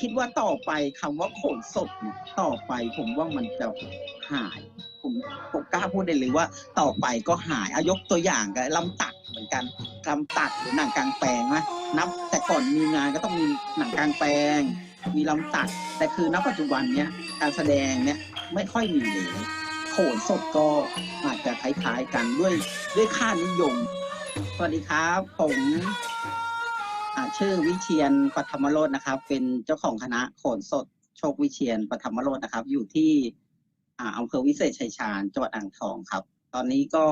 คิดว่าต่อไปคำว่าโขนสดเนี่ยต่อไปผมว่ามันจะหาย ผมผมกล้าพูดได้เลยว่าต่อไปก็หายอายกตัวอย่างกับลำตัดเหมือนกันลำตัดหรือหนังกลางแปลงนะนับแต่ก่อนมีงานก็ต้องมีหนังกลางแปลง มีลำตัด แต่คือณปัจจุบันเนี้ยการแสดงเนี้ยไม่ค่อยมีเลยโขนสดก็อาจจะคล้ายๆกันด้วยด้วยค่านิยม สวัสดีครับ ผม ชื่อวิเชียนปฐมโรจน์นะครับ เป็นเจ้าของคณะโขนสดโชควิเชียนปฐมโรจน์นะครับ อยู่ที่อ่าอำเภอวิเศษชัยชาญจังหวัดอ่างทองครับ ตอนนี้ก็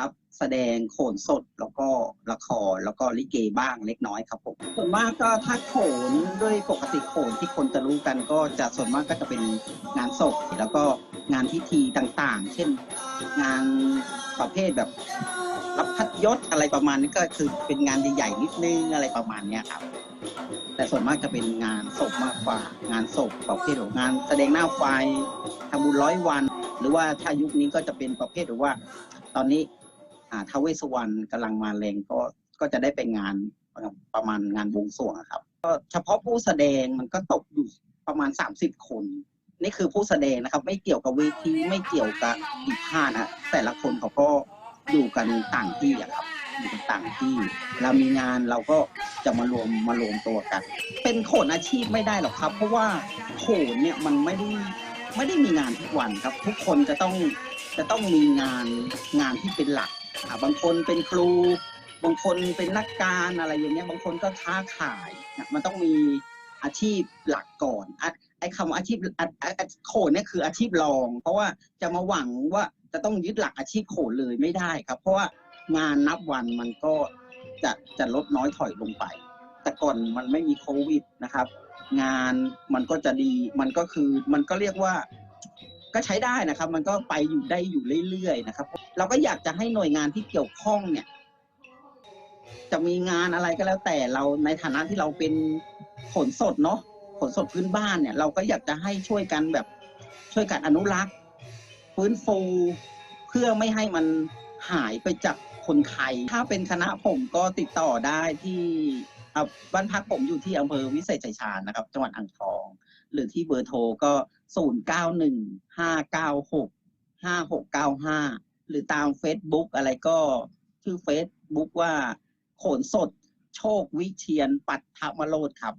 รับแสดงโขนสดแล้วก็ละครแล้วก็ลิเกบ้างเล็กน้อยครับผมส่วนมากก็ถ้าโขนด้วยปกติโขนที่คนจะรู้กันก็จะส่วนมากก็จะเป็นงานศพแล้วก็งานพิธีต่างๆ เช่นงานประเภทแบบ รับพัดยศอะไรประมาณนี้ก็คือเป็นงานใหญ่ๆนิดนึงอะไรประมาณเนี้ยครับ แต่ส่วนมากจะเป็นงานศพมากกว่างานศพประเภทของงานแสดงหน้าไฟทำบุญร้อยวัน หรือว่าถ้ายุคนี้ก็จะเป็นประเภทหรือว่า ตอนนี้อ่าทาวเวสวรรณกำลังมาแรงก็ก็จะได้เป็นงานประมาณงานบวงสรวงครับ ก็เฉพาะผู้แสดงมันก็ตกอยู่ประมาณ 30 คน นี่คือผู้แสดงนะครับ ไม่เกี่ยวกับเวทีไม่เกี่ยวกับอีกผ้านะแต่ละคนเขาก็ อยู่กันต่างที่อะครับอยู่กันต่างที่ เรามีงานเราก็จะมารวมมารวมตัวกัน เป็นโขนอาชีพไม่ได้หรอกครับ เพราะว่าโขนเนี่ยมันไม่ได้ไม่ได้มีงานทุกวันครับ ทุกคนจะต้องจะต้องมีงานงานที่เป็นหลักอ่าบางคนเป็นครู บางคนเป็นนักการอะไรอย่างเงี้ยบางคนก็ค้าขายนะมันต้องมีอาชีพหลักก่อนไอ้คำว่าอาชีพโขนเนี่ยคืออาชีพรอง เพราะว่าจะมาหวังว่า จะต้องยึดหลักอาชีพโขนเลยไม่ได้ครับ เพราะว่างานนับวันมันก็จะจะลดน้อยถอยลงไป แต่ก่อนมันไม่มีโควิดนะครับ งานมันก็จะดีมันก็คือมันก็เรียกว่าก็ใช้ได้นะครับ มันก็ไปอยู่ได้อยู่เรื่อยๆนะครับ เราก็อยากจะให้หน่วยงานที่เกี่ยวข้องเนี่ย จะมีงานอะไรก็แล้วแต่เราในฐานะที่เราเป็นขนสดเนาะขนสดพื้นบ้านเนี่ย เราก็อยากจะให้ช่วยกันแบบช่วยกันอนุรักษ์ ฟื้นฟูเพื่อไม่ให้มันหายไปจากคนไทย ถ้าเป็นคณะผมก็ติดต่อได้ที่บ้านพักผมอยู่ที่อำเภอวิเศษชัยชาญนะครับ จังหวัดอ่างทอง หรือที่เบอร์โทรก็ 0 9 1 5 9 6 5 6 9 5 หรือตาม Facebook อะไรก็ชื่อ Facebook ว่าโขนสดโชควิเชียนปัทธมโรดครับ